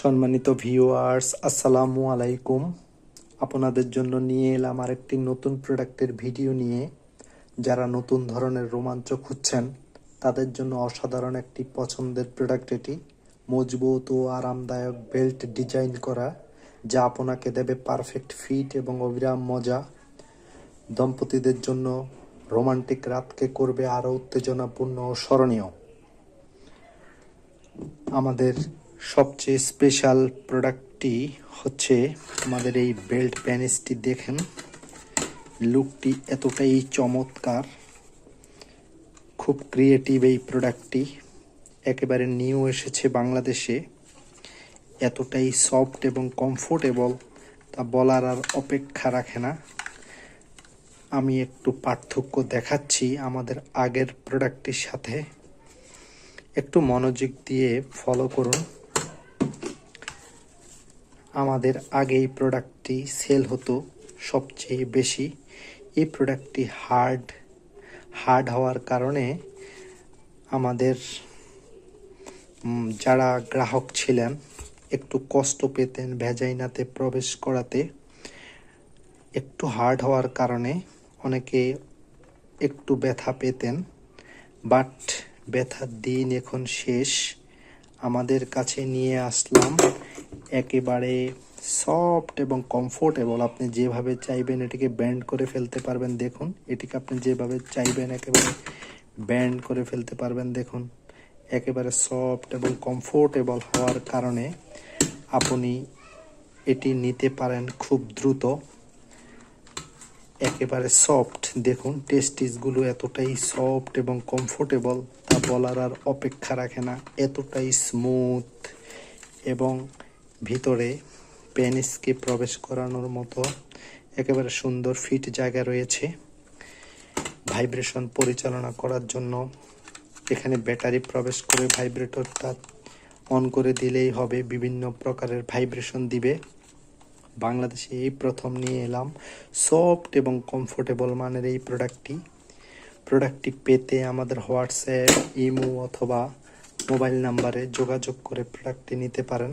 সম্মানিত ভিউয়ার্স আসসালামু আলাইকুম। আপনাদের জন্য নিয়ে এলাম আরেকটি নতুন প্রোডাক্টের ভিডিও নিয়ে। যারা নতুন ধরনের রোমাঞ্চ খুঁজছেন, তাদের জন্য অসাধারণ একটি পছন্দের প্রোডাক্ট এটি। মজবুত ও আরামদায়ক বেল্ট ডিজাইন করা, যা আপনাকে দেবে পারফেক্ট ফিট এবং অবিরাম মজা। দম্পতিদের জন্য রোমান্টিক রাতকে করবে আরও উত্তেজনাপূর্ণ ও স্মরণীয়। আমাদের সবচেয়ে স্পেশাল প্রোডাক্টটি হচ্ছে আমাদের এই বেল্ট প্যানেসটি দেখেন। লুকটি এতটাই চমৎকার। খুব ক্রিয়েটিভ এই প্রোডাক্টটি একেবারে নিউ এসেছে বাংলাদেশে। এতটাই সফট এবং কমফোর্টেবল তা বলার আর অপেক্ষা রাখে না। আমি একটু পার্থক্য দেখাচ্ছি আমাদের আগের প্রোডাক্টটির সাথে। একটু মনোযোগ দিয়ে ফলো করুন। আমাদের আগে এই প্রোডাক্টটি সেল হতো সবচেয়ে বেশি। এই প্রোডাক্টটি হার্ড হার্ড হওয়ার কারণে আমাদের যারা গ্রাহক ছিলেন, একটু কষ্ট পেতেন ভেজাইনাতে প্রবেশ করাতে। একটু হার্ড হওয়ার কারণে অনেকে একটু ব্যথা পেতেন বাট ব্যথার দিন এখন শেষ। আমাদের কাছে নিয়ে আসলাম একেবারে সফট এবং কমফোর্টেবল আপনি যেভাবে চাইবেন এটিকে ব্যান্ড করে ফেলতে পারবেন। দেখুন, এটিকে আপনি যেভাবে চাইবেন একেবারে ব্যান্ড করে ফেলতে পারবেন। দেখুন, একেবারে সফট এবং কমফোর্টেবল হওয়ার কারণে আপনি এটি নিতে পারেন খুব দ্রুত। একেবারে সফট দেখুন টেস্টিসগুলো এতটাই সফট এবং কমফোর্টেবল তা বলার আর অপেক্ষা রাখে না। এতটাই স্মুথ এবং ভিতরে পেনিসকে প্রবেশ করানোর মতো একেবারে সুন্দর ফিট জায়গা রয়েছে। ভাইব্রেশন পরিচালনা করার জন্য এখানে ব্যাটারি প্রবেশ করে ভাইব্রেটরটা অন করে দিলেই হবে, বিভিন্ন প্রকারের ভাইব্রেশন দিবে। বাংলাদেশে এই প্রথম নিয়ে এলাম। সফট এবং কমফোর্টেবল মানের এই প্রোডাক্টটি। প্রোডাক্টটি পেতে আমাদের হোয়াটসঅ্যাপ, ইমো অথবা মোবাইল নাম্বারে যোগাযোগ করে প্রোডাক্টটি নিতে পারেন।